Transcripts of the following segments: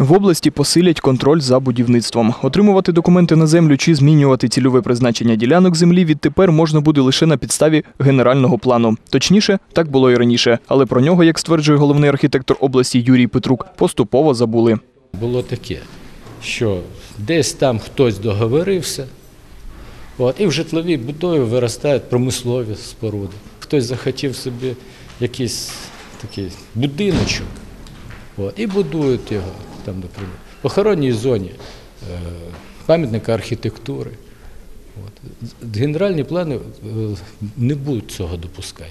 В області посилять контроль за будівництвом. Отримувати документи на землю чи змінювати цільове призначення ділянок землі відтепер можна буде лише на підставі генерального плану. Точніше, так було і раніше, але про нього, як стверджує головний архітектор області Юрій Петрук, поступово забули. Було таке, що десь там хтось договорився, от, і в житловій будові виростають промислові споруди. Хтось захотів собі якийсь такий будиночок от, і будують його там, наприклад, в охоронній зоні е, пам'ятника архітектури. От. Генеральні плани е, не будуть цього допускати.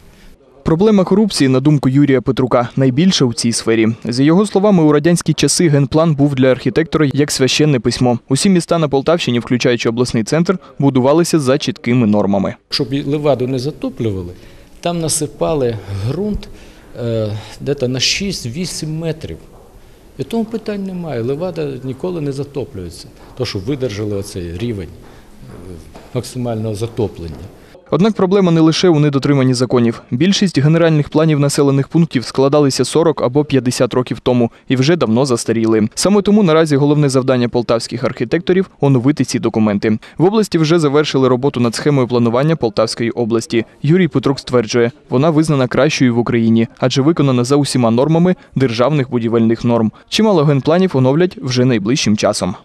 Проблема корупції, на думку Юрія Петрука, найбільша у цій сфері. За його словами, у радянські часи генплан був для архітектора як священне письмо. Усі міста на Полтавщині, включаючи обласний центр, будувалися за чіткими нормами. Щоб леваду не затоплювали, там насипали ґрунт е, дето на 6-8 метрів. І тому питань немає. Левада ніколи не затоплюється, то що видержали оцей рівень е, максимального затоплення. Однак проблема не лише у недотриманні законів. Більшість генеральних планів населених пунктів складалися 40 або 50 років тому і вже давно застаріли. Саме тому наразі головне завдання полтавських архітекторів оновити ці документи. В області вже завершили роботу над схемою планування Полтавської області. Юрій Петрук стверджує, вона визнана кращою в Україні, адже виконана за усіма нормами державних будівельних норм. Чимало генпланів оновлять вже найближчим часом.